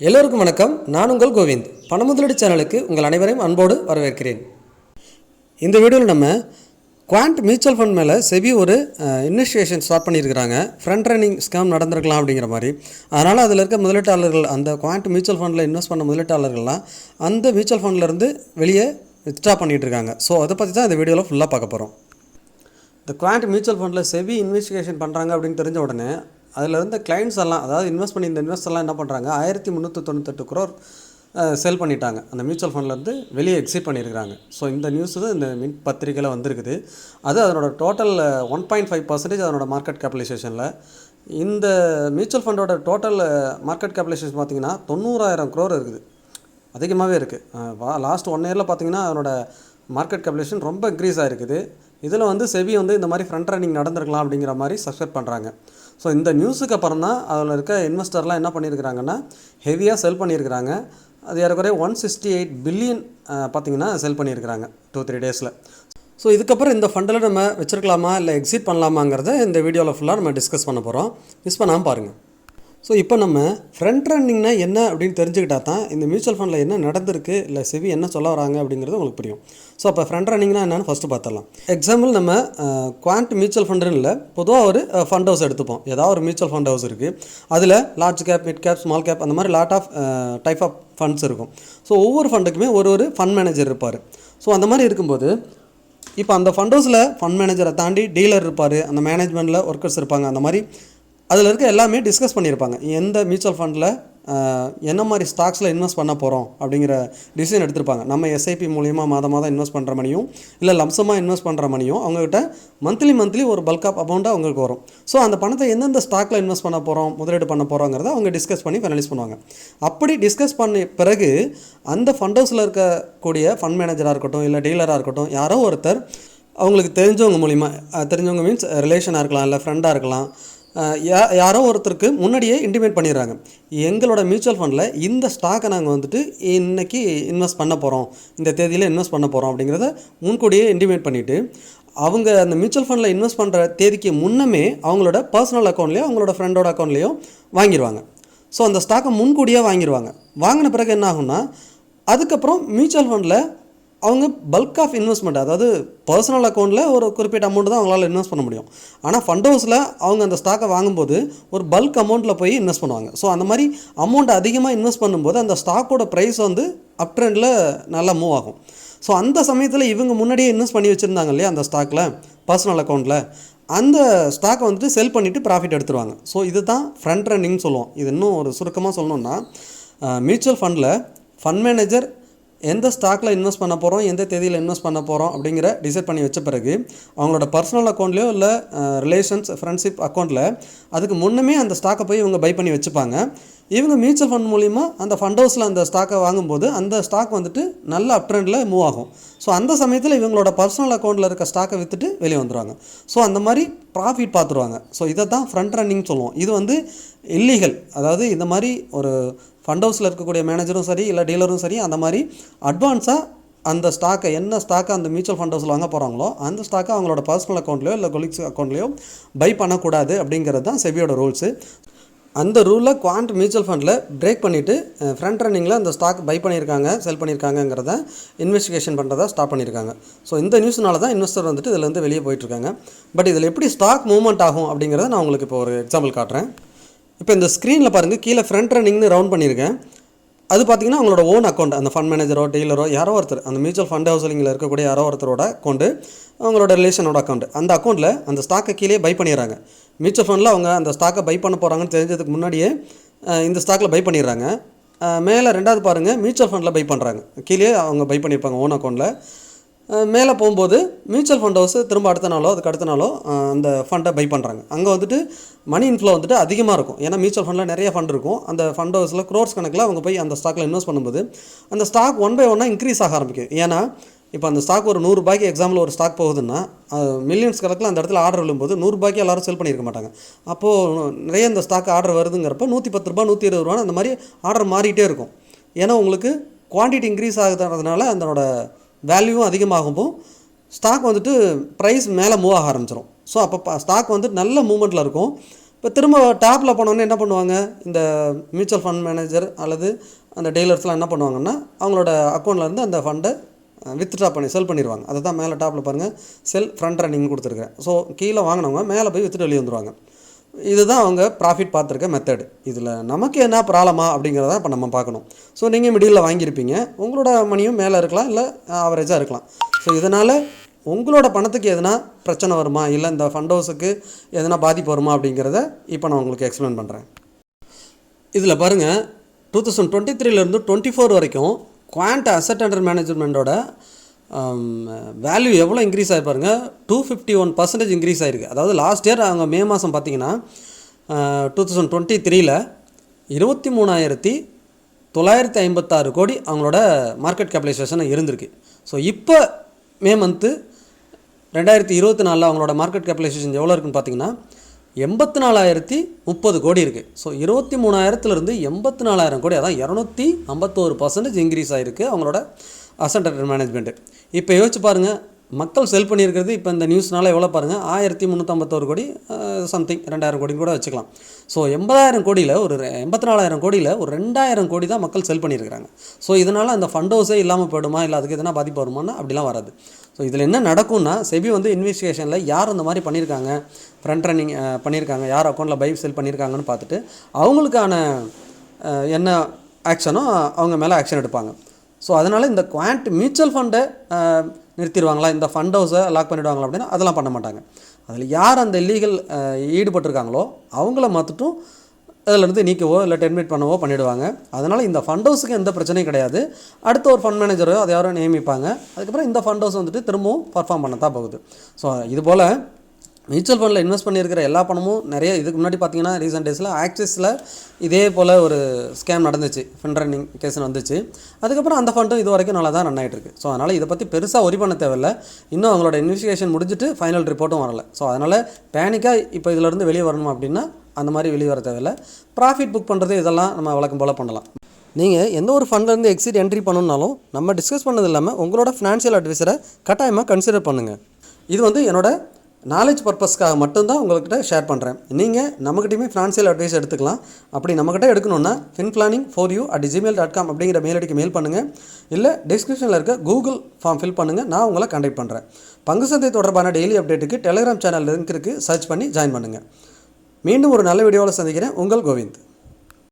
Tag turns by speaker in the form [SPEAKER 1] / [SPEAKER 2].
[SPEAKER 1] எல்லோருக்கும் வணக்கம். நான் உங்கள் கோவிந்த். பண முதலீடு சேனலுக்கு உங்கள் அனைவரையும் அன்போடு வரவேற்கிறேன். இந்த வீடியோவில் நம்ம குவாண்ட் மியூச்சுவல் ஃபண்ட் மேலே செபி ஒரு இன்வெஸ்டிகேஷன் ஸ்டார்ட் பண்ணியிருக்கிறாங்க. ஃப்ரண்ட் ரன்னிங் ஸ்கேம் நடந்திருக்கலாம் அப்படிங்கிற மாதிரி. அதனால் அதில் இருக்க முதலீட்டாளர்கள் அந்த குவாண்ட் மியூச்சுவல் ஃபண்டில் இன்வெஸ்ட் பண்ண முதலீட்டாளர்கள்லாம் அந்த மியூச்சுவல் ஃபண்ட்லேருந்து வெளியே வித்ட்ரா பண்ணிகிட்டு இருக்காங்க ஸோ அதை பற்றி தான் இந்த வீடியோவில் ஃபுல்லாக பார்க்க போகிறோம் இந்த குவாண்ட் மியூச்சுவல் ஃபண்டில் செபி இன்வெஸ்டிகேஷன் பண்ணுறாங்க அப்படின்னு தெரிஞ்ச உடனே அதில் இருந்த கிளைண்ட்ஸ் எல்லாம் அதாவது இன்வெஸ்ட் பண்ணி இந்த இன்வெஸ்டர்லாம் என்ன பண்ணுறாங்க ஆயிரத்தி முந்நூற்றி தொண்ணூத்தெட்டு குரோர் செல் பண்ணிட்டாங்க. அந்த மியூச்சுவல் ஃபண்ட்லேருந்து வெளியே எக்ஸிட் பண்ணியிருக்காங்க ஸோ இந்த நியூஸ் தான் இந்த மின் பத்திரிக்கையில் வந்திருக்குது. அது அதனோட total one point five percentage அதனோட மார்க்கெட் கேபிடலைசேஷனில் இந்த மியூச்சுவல் ஃபண்டோட டோட்டல் மார்க்கெட் கேபிடலைசேஷன் பார்த்தீங்கன்னா தொண்ணூறாயிரம் குரோர் இருக்குது. அதிகமாகவே இருக்குது லாஸ்ட் ஒன் இயரில் பார்த்தீங்கன்னா அதனோட மார்க்கெட் கேபிலேஷன் ரொம்ப இன்க்ரீஸ் ஆகிருக்குது இதில் வந்து செபி வந்து இந்த மாதிரி ஃப்ரண்ட் ரன்னிங் நடந்திருக்கலாம் அப்படிங்கிற மாதிரி சஸ்பெக்ட் பண்ணுறாங்க ஸோ இந்த நியூஸுக்கு அப்புறம் தான் அதில் இருக்க இன்வெஸ்டர்லாம் என்ன பண்ணியிருக்கிறாங்கன்னா ஹெவியாக செல் பண்ணியிருக்கிறாங்க அது ஏறக்குறைய ஒன் சிக்ஸ்டி எயிட் பில்லியன் பார்த்தீங்கன்னா செல் பண்ணியிருக்கிறாங்க டூ த்ரீ டேஸில் ஸோ இதுக்கப்புறம் இந்த ஃபண்டில் நம்ம வச்சிருக்கலாமா இல்லை எக்ஸிட் பண்ணலாமாங்கிறத இந்த வீடியோவில் ஃபுல்லாக நம்ம டிஸ்கஸ் பண்ண போகிறோம் மிஸ் பண்ணாமல் பாருங்கள் ஸோ இப்போ நம்ம ஃப்ரண்ட் ரன்னிங்னா என்ன அப்படின்னு தெரிஞ்சுக்கிட்டா தான் இந்த மியூச்சுவல் ஃபண்டில் என்ன நடந்திருக்கு இல்லை செவி என்ன சொல்ல வராங்க அப்படிங்கிறது உங்களுக்கு புரியும். ஸோ அப்போ ஃப்ரண்ட் ரன்னிங்னா என்னென்னு ஃபஸ்ட்டு பார்த்துடலாம். எக்ஸாம்பிள் நம்ம குவாண்ட் மியூச்சுவல் ஃபண்டுன்னு இல்லை பொதுவாக ஒரு ஃபண்ட் ஹவுஸ் எடுத்துப்போம். ஏதாவது ஒரு மியூச்சுவல் ஃபண்ட் ஹவுஸ் இருக்குது அதில் large cap mid cap small cap அந்த மாதிரி lot of type of funds இருக்கும். ஸோ ஒவ்வொரு ஃபண்டுக்குமே ஒரு ஒரு ஃபண்ட் மேனேஜர் இருப்பார். ஸோ அந்த மாதிரி இருக்கும்போது இப்போ அந்த ஃபண்ட் ஹவுஸில் ஃபண்ட் மேனேஜரை தாண்டி டீலர் இருப்பார். அந்த மேனேஜ்மெண்ட்டில் ஒர்க்கர்ஸ் இருப்பாங்க. அந்த மாதிரி அதில் இருக்க எல்லாமே டிஸ்கஸ் பண்ணியிருப்பாங்க. எந்த மியூச்சுவல் ஃபண்டில் என்ன மாதிரி ஸ்டாக்ஸில் இன்வெஸ்ட் பண்ண போகிறோம் அப்படிங்கிற டிசிஷன் எடுத்திருப்பாங்க. நம்ம எஸ்ஐபி மூலியமாக மாதம் மாதம் இன்வெஸ்ட் பண்ணுற மணியும் இல்லை லம்சமாக இன்வெஸ்ட் பண்ணுற மணியும் அவங்ககிட்ட மந்த்லி மந்த்லி ஒரு பல்க் ஆஃப் அமௌண்ட்டாக அவங்களுக்கு வரும். ஸோ அந்த பணத்தை எந்தெந்த ஸ்டாக்கில் இன்வெஸ்ட் பண்ண போகிறோம் முதலீடு பண்ண போகிறோங்கிறத அவங்க டிஸ்கஸ் பண்ணி ஃபைனலைஸ் பண்ணுவாங்க. அப்படி டிஸ்கஸ் பண்ண பிறகு அந்த ஃபண்ட் ஹவுஸில் இருக்கக்கூடிய ஃபண்ட் மேனேஜராக இருக்கட்டும் இல்லை டீலராக இருக்கட்டும் யாரோ ஒருத்தர் அவங்களுக்கு தெரிஞ்சவங்க மூலிமா தெரிஞ்சவங்க மீன்ஸ் ரிலேஷனாக இருக்கலாம் இல்லை ஃப்ரெண்டாக இருக்கலாம் யாரோ ஒருத்தருக்கு முன்னாடியே இன்டிமேட் பண்ணிடுறாங்க. எங்களோட மியூச்சுவல் ஃபண்டில் இந்த ஸ்டாக்கை நாங்கள் வந்துட்டு இன்றைக்கி இன்வெஸ்ட் பண்ண போகிறோம் இந்த தேதியில் இன்வெஸ்ட் பண்ண போகிறோம் அப்படிங்கிறத முன்கூடியே இன்டிமேட் பண்ணிவிட்டு அவங்க அந்த மியூச்சுவல் ஃபண்டில் இன்வெஸ்ட் பண்ணுற தேதிக்கு முன்னமே அவங்களோட பர்சனல் அக்கௌண்ட்லேயோ அவங்களோட ஃப்ரெண்டோட அக்கௌண்ட்லேயோ வாங்கிடுவாங்க ஸோ அந்த ஸ்டாக்கை முன்கூடியே வாங்கிடுவாங்க வாங்கின பிறகு என்ன ஆகும்னா அதுக்கப்புறம் மியூச்சுவல் ஃபண்டில் அவங்க பல்க் ஆஃப் இன்வெஸ்ட்மெண்ட் அதாவது பர்சனல் அக்கௌண்ட்டில் ஒரு குறிப்பிட்ட அமௌண்ட் தான் அவங்களால இன்வெஸ்ட் பண்ண முடியும். ஆனால் ஃபண்ட் ஹவுஸில் அவங்க அந்த ஸ்டாக்கை வாங்கும்போது ஒரு பல்க் அமௌண்ட்டில் போய் இன்வெஸ்ட் பண்ணுவாங்க. ஸோ அந்த மாதிரி அமௌண்ட் அதிகமாக இன்வெஸ்ட் பண்ணும்போது அந்த ஸ்டாக்கோட ப்ரைஸ் வந்து அப் ட்ரெண்டில் நல்லா மூவ் ஆகும். ஸோ அந்த சமயத்தில் இவங்க முன்னாடியே இன்வெஸ்ட் பண்ணி வச்சுருந்தாங்க இல்லையா அந்த ஸ்டாக்கில் பர்சனல் அக்கௌண்ட்டில் அந்த ஸ்டாக்கை வந்துட்டு செல் பண்ணிவிட்டு ப்ராஃபிட் எடுத்துருவாங்க. ஸோ இது தான் ஃப்ரண்ட் ரன்னிங் சொல்லுவோம். இது இன்னும் ஒரு சுருக்கமாக சொல்லணுன்னா மியூச்சுவல் ஃபண்டில் ஃபண்ட் மேனேஜர் எந்த ஸ்டாக்கில் இன்வெஸ்ட் பண்ண போகிறோம் எந்த தேதியில் இன்வெஸ்ட் பண்ண போகிறோம் அப்படிங்கிற டிசைட் பண்ணி வச்ச பிறகு அவங்களோட பர்சனல் அக்கௌண்ட்லேயோ இல்லை ரிலேஷன்ஸ் ஃப்ரெண்ட்ஷிப் அக்கௌண்ட்டில் அதுக்கு முன்னமே அந்த ஸ்டாக்கை போய் இவங்க பை பண்ணி வச்சுப்பாங்க. இவங்க மியூச்சுவல் ஃபண்ட் மூலிமா அந்த ஃபண்ட் ஹவுஸில் அந்த ஸ்டாக்கை வாங்கும்போது அந்த ஸ்டாக் வந்துட்டு நல்ல அப் ட்ரெண்டில் மூவ் ஆகும். ஸோ அந்த சமயத்தில் இவங்களோட பர்சனல் அக்கௌண்ட்டில் இருக்க ஸ்டாக்கை விற்றுட்டு வெளியே வந்துடுவாங்க ஸோ அந்த மாதிரி ப்ராஃபிட் பார்த்துருவாங்க ஸோ இதை தான் ஃப்ரண்ட் ரன்னிங் சொல்லுவோம். இது வந்து இல்லீகல் அதாவது இந்த மாதிரி ஒரு ஃபண்ட் ஹவுஸில் இருக்கக்கூடிய மேனேஜரும் சரி இல்லை டீலரும் சரி அந்த மாதிரி அட்வான்ஸாக அந்த ஸ்டாக்கை என்ன ஸ்டாக்கை அந்த மியூச்சுவல் ஃபண்ட் ஹவுஸில் வாங்க போகிறாங்களோ அந்த ஸ்டாக்கை அவங்களோட பர்சனல் அக்கௌண்ட்லையோ இல்லை கொலிக்ஸ் அக்கௌண்ட்லையோ பை பண்ணக்கூடாது அப்படிங்கிறது தான் செபியோட ரூல்ஸு அந்த ரூலை குவாண்ட் மியூச்சுவல் ஃபண்டில் பிரேக் பண்ணிவிட்டு ஃப்ரண்ட் ரன்னிங்கில் அந்த ஸ்டாக் பை பண்ணியிருக்காங்க செல் பண்ணியிருக்காங்கங்கிறத இன்வெஸ்டிகேஷன் பண்ணுறதா ஸ்டாப் பண்ணியிருக்காங்க. ஸோ இந்த நியூஸ்னால தான் இன்வெஸ்டர் வந்துட்டு இதில் வந்து வெளியே போயிட்டுருக்காங்க. பட் இதில் எப்படி ஸ்டாக் மூவ்மெண்ட் ஆகும் அப்படிங்கிறத நான் உங்களுக்கு இப்போ ஒரு எக்ஸாம்பிள் காட்டுறேன். இப்போ இந்த ஸ்க்ரீனில் பாருங்கள் கீழே ஃப்ரண்ட் ரன்னிங்னு ரவுண்ட் பண்ணியிருக்கேன். அது பார்த்தீங்கன்னா அவங்களோட ஓன் அக்கௌண்ட் அந்த ஃபண்ட் மேனேஜரோ டீலரோ யாரோ ஒருத்தர் அந்த மியூச்சுவல் ஃபண்ட் ஹவுசிங்கில் இருக்கக்கூடிய யாரோ ஒருத்தரோட அக்கௌண்ட்டு அவங்களோட ரிலேஷனோட அக்கௌண்ட் அந்த அக்கௌண்ட்டில் அந்த ஸ்டாக்கை கீழே பை பண்ணிடுறாங்க. மியூச்சுவல் ஃபண்டில் அவங்க அந்த ஸ்டாக்கை பை பண்ண போகிறாங்கன்னு தெரிஞ்சதுக்கு முன்னாடியே இந்த ஸ்டாக்கில் பை பண்ணிடுறாங்க. மேலே ரெண்டாவது பாருங்கள் மியூச்சுவல் ஃபண்டில் பை பண்ணுறாங்க கீழே அவங்க பை பண்ணியிருப்பாங்க ஓன் அக்கௌண்ட்டில் மேலே போகும்போது மியூச்சுவல் ஃபண்ட் ஹவுஸ் திரும்ப அடுத்த நாளோ அதுக்கு அடுத்த நாளோ அந்த ஃபண்டை பை பண்ணுறாங்க அங்கே வந்துட்டு மணி இன்ஃப்ளோ வந்துட்டு அதிகமாக இருக்கும். ஏன்னா மியூச்சுவல் ஃபண்டில் நிறைய ஃபண்ட் இருக்கும். அந்த ஃபண்ட் ஹவுஸில் க்ரோர்ஸ் கணக்கில் அவங்க போய் அந்த ஸ்டாக்கில் இன்வெஸ்ட் பண்ணும்போது அந்த ஸ்டாக் ஒன் பை ஒன்னாக இன்க்ரீஸ் ஆக ஆரம்பிக்கும். ஏன்னா இப்போ அந்த ஸ்டாக் ஒரு நூறுரூபாய்க்கு எக்ஸாம்பிள் ஒரு ஸ்டாக் போகுதுன்னா மில்லியன்ஸ் கணக்கில் அந்த இடத்துல ஆர்டர் விழும்போது நூறுரூபாய்க்கு எல்லாரும் செல் பண்ணியிருக்க மாட்டாங்க. அப்போது நிறைய இந்த ஸ்டாக் ஆர்டர் வருதுங்கிறப்ப நூற்றி பத்து ரூபா நூற்றி இருபது ரூபான்னு அந்த மாதிரி ஆர்டர் மாறிட்டே இருக்கும். ஏன்னா உங்களுக்கு குவான்டிட்டி இன்க்ரீஸ் ஆகுதுனால அதனோட வேல்யூவும் அதிகமாகும்போ ஸ்டாக் வந்துட்டு ப்ரைஸ் மேலே மூவ் ஆக ஆரம்பிச்சிடும் ஸோ அப்போ ஸ்டாக் வந்து நல்ல மூமெண்ட்டில் இருக்கும். இப்போ திரும்ப டாப்பில் போனோன்னே என்ன பண்ணுவாங்க? இந்த மியூச்சுவல் ஃபண்ட் மேனேஜர் அல்லது அந்த டீலர்ஸ்லாம் என்ன பண்ணுவாங்கன்னா அவங்களோட அக்கௌண்ட்லேருந்து அந்த ஃபண்டை வித்ட்ரா பண்ணி செல் பண்ணிடுவாங்க அதை தான் மேலே டாப்பில் பாருங்கள் செல் ஃப்ரண்ட் ரன்னிங் கொடுத்துருக்கேன் ஸோ கீழே வாங்கினவங்க மேலே போய் வித்துட்டு வெளியே வந்துருவாங்க. இதுதான் அவங்க ப்ராஃபிட் பார்த்துருக்க மெத்தட் இதில் நமக்கு என்ன ப்ராப்ளமா அப்படிங்கிறத இப்போ நம்ம பார்க்கணும். ஸோ நீங்கள் மிடியில் வாங்கியிருப்பீங்க. உங்களோட மணியும் மேலே இருக்கலாம் இல்லை ஆவரேஜாக இருக்கலாம். ஸோ இதனால் உங்களோட பணத்துக்கு எதனா பிரச்சனை வருமா? இல்லை இந்த ஃபண்ட் ஹவுஸுக்கு எதனா பாதிப்பு வருமா அப்படிங்கிறத இப்போ நான் உங்களுக்கு எக்ஸ்பிளைன் பண்ணுறேன் இதில் பாருங்கள் டூ தௌசண்ட் டுவெண்ட்டி த்ரீலேருந்து டுவெண்ட்டி ஃபோர் வரைக்கும் குவாண்ட் அசட் அண்டர் மேனேஜ்மெண்ட்டோட வேல்யூ எவ்வளோ இன்க்ரீஸ் ஆகி பாருங்க? Two fifty one percentage increase ஆகிருக்கு அதாவது லாஸ்ட் இயர் அவங்க மே மாதம் பார்த்தீங்கன்னா டூ uh, தௌசண்ட் டுவெண்ட்டி த்ரீயில் இருபத்தி மூணாயிரத்தி தொள்ளாயிரத்தி ஐம்பத்தாறு கோடி அவங்களோட மார்க்கெட் கேபிடலைசேஷன் இருந்திருக்கு. ஸோ இப்போ மே மந்த்து ரெண்டாயிரத்தி இருபத்தி நாலில் அவங்களோட மார்க்கெட் கேபிடலைசேஷன் எவ்வளோ இருக்குன்னு பார்த்தீங்கன்னா எண்பத்தி நாலாயிரத்தி முப்பது கோடி இருக்குது ஸோ இருபத்தி மூணாயிரத்துலேருந்து எண்பத்தி நாலாயிரம் கோடி அதான் இரநூத்தி ஐம்பத்தோரு பர்சன்டேஜ் இன்க்ரீஸ் ஆகிருக்கு அவங்களோட அசட் அண்டர் மேனேஜ்மெண்ட்டு இப்போ யோசிச்சு பாருங்கள் மக்கள் செல் பண்ணியிருக்கிறது இப்போ இந்த நியூஸ்னால எவ்வளோ பாருங்கள் ஆயிரத்தி முந்நூற்றம்பத்தோரு கோடி சம்திங் ரெண்டாயிரம் கோடி கூட வச்சுக்கலாம். ஸோ எண்பதாயிரம் கோடியில் ஒரு எண்பத்தி நாலாயிரம் கோடியில் ஒரு ரெண்டாயிரம் கோடி தான் மக்கள் செல் பண்ணியிருக்கிறாங்க. ஸோ இதனால் அந்த ஃபண்ட் ஹவுஸே இல்லாமல் போயிடுமா? இல்லை அதுக்கு எதனா பாதிப்பு வருமானா? அப்படிலாம் வராது. ஸோ இதில் என்ன நடக்கும்னா செபி வந்து இன்வெஸ்டிகேஷனில் யார் அந்த மாதிரி பண்ணியிருக்காங்க? ஃப்ரண்ட் ரன்னிங் பண்ணியிருக்காங்க. யார் அக்கௌண்ட்டில் பை செல் பண்ணியிருக்காங்கன்னு பார்த்துட்டு அவங்களுக்கான என்ன ஆக்ஷனோ அவங்க மேலே ஆக்ஷன் எடுப்பாங்க. ஸோ அதனால் இந்த குவாண்ட் மியூச்சுவல் ஃபண்டை நிறுத்திடுவாங்களா? இந்த ஃபண்ட் ஹவுஸை லாக் பண்ணிவிடுவாங்களா அப்படின்னா அதெல்லாம் பண்ண மாட்டாங்க. அதில் யார் அந்த இல்லீகல் ஈடுபட்டிருக்காங்களோ அவங்கள மாற்றிட்டும் அதிலிருந்து நீக்கவோ இல்லை டெர்மினேட் பண்ணவோ பண்ணிவிடுவாங்க அதனால் இந்த ஃபண்ட் ஹவுஸுக்கு எந்த பிரச்சனையும் கிடையாது. அடுத்த ஒரு ஃபண்ட் மேனேஜரோ அதை யாரோ நியமிப்பாங்க. அதுக்கப்புறம் இந்த ஃபண்ட் ஹவுஸ் வந்துட்டு திரும்பவும் பர்ஃபார்ம் பண்ண தான் போகுது. ஸோ இது போல் மியூச்சுவல் ஃபண்டில் இன்வெஸ்ட் பண்ணியிருக்கிற எல்லா பணமும் நிறைய இதுக்கு முன்னாடி பார்த்தீங்கன்னா ரீசெண்ட் டேஸில் ஆக்சிஸில் இதே போல் ஒரு ஸ்கேம் நடந்துச்சு. ஃபண்ட் ரன்னிங் கேஸ் வந்துச்சு அதுக்கப்புறம் அந்த ஃபண்டும் இது வரைக்கும் நல்லா தான் ரன் ஆகிட்டு ஸோ அதனால் இதை பற்றி பெருசாக ஒரி பண்ண தேவையில்ல. இன்னும் அவங்களோட இன்வெஸ்டிகேஷன் முடிஞ்சிட்டு ஃபைனல் ரிப்போர்ட்டும் வரல. ஸோ அதனால் பேனிக்காக இப்போ இதிலேருந்து வெளியே வரணும் அப்படின்னா அந்த மாதிரி வெளியே வர தேவையில்ல. ப்ராஃபிட் புக் பண்ணுறது இதெல்லாம் நம்ம வழக்கம் போல் பண்ணலாம். நீங்கள் எந்த ஒரு ஃபண்ட்லேருந்து எக்ஸிட் என்ட்ரி பண்ணணுன்னாலும் நம்ம டிஸ்கஸ் பண்ணது இல்லாமல் உங்களோட ஃபினான்ஷியல் அட்வைசரை கட்டாயமாக கன்சிடர் பண்ணுங்கள் இது வந்து என்னோட நாலேஜ் பர்பஸ்க்காக மட்டும்தான் உங்கள்கிட்ட ஷேர் பண்ணுறேன் நீங்கள் நம்மகிட்டயுமே ஃபினான்ஷியல் அட்வைஸ் எடுத்துக்கலாம். அப்படி நம்மகிட்ட எடுக்கணுன்னா fin planning for you at Gmail dot com அப்படிங்கிற மெயில் ஐடிக்கு மெயில் பண்ணுங்கள் இல்லை டிஸ்கிரிப்ஷனில் இருக்க கூகுள் ஃபார்ம் ஃபில் பண்ணுங்கள் நான் உங்களை கான்டாக்ட் பண்ணுறேன் பங்கு சந்தை தொடர்பான டெய்லி அப்டேட்டுக்கு டெலிகிராம் சேனல் லிங்க் இருக்குது சர்ச் பண்ணி ஜாயின் பண்ணுங்கள் மீண்டும் ஒரு நல்ல வீடியோவில் சந்திக்கிறேன். உங்கள் கோவிந்த்.